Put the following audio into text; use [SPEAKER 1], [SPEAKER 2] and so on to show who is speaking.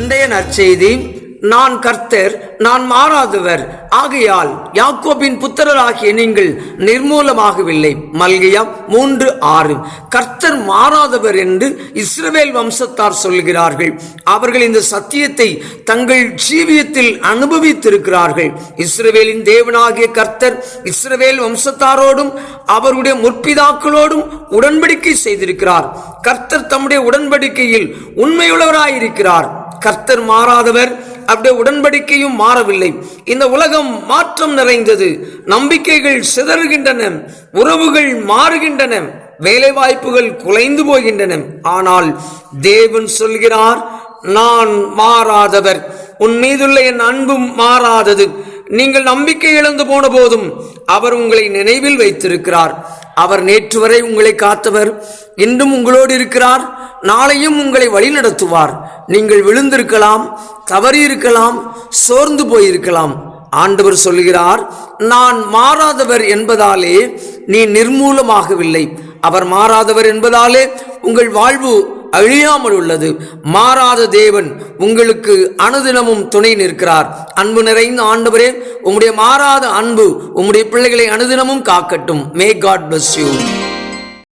[SPEAKER 1] இன்றைய நற்செய்தி நான் கர்த்தர் நான் மாறாதவர். ஆகையால் யாக்கோபின் புத்திரராகிய நீங்கள் நிர்மூலமாகவில்லை. மல்கையா மூன்று ஆறு. கர்த்தர் மாறாதவர் என்று இஸ்ரவேல் வம்சத்தார் சொல்கிறார்கள். அவர்கள் இந்த சத்தியத்தை தங்கள் ஜீவியத்தில் அனுபவித்திருக்கிறார்கள். இஸ்ரவேலின் தேவனாகிய கர்த்தர் இஸ்ரவேல் வம்சத்தாரோடும் அவருடைய முற்பிதாக்களோடும் உடன்படிக்கை செய்திருக்கிறார். கர்த்தர் தம்முடைய உடன்படிக்கையில் உண்மையுள்ளவராயிருக்கிறார். கர்த்தர் மாறாதவர் அப்படியே உடன்படிக்கையும் மாறவில்லை. இந்த உலகம் மாற்றம் நிறைந்தது. நம்பிக்கைகள் சிதறுகின்றன உறவுகள் மாறுகின்றன வேலை வாய்ப்புகள் குலைந்து போகின்றன. ஆனால் தேவன் சொல்கிறார் நான் மாறாதவர் உன் மீதுள்ள என் அன்பும் மாறாதது. நீங்கள் நம்பிக்கை இழந்து போன போதும் அவர் உங்களை நினைவில் வைத்திருக்கிறார். அவர் நேற்று வரை உங்களை காத்தவர் இன்றும் உங்களோடு இருக்கிறார் நாளையும் உங்களை வழிநடத்துவார். நீங்கள் விழுந்திருக்கலாம் தவறியிருக்கலாம் சோர்ந்து போயிருக்கலாம். ஆண்டவர் சொல்கிறார் நான் மாறாதவர் என்பதாலே நீ நிர்மூலமாகவில்லை. அவர் மாறாதவர் என்பதாலே உங்கள் வாழ்வு அழியாமல் உள்ளது. மாறாத தேவன் உங்களுக்கு அனுதினமும் துணை நிற்கிறார். அன்பு நிறைந்த ஆண்டவரே உம்முடைய மாறாத அன்பு உம்முடைய பிள்ளைகளை அனுதினமும் காக்கட்டும். May God bless you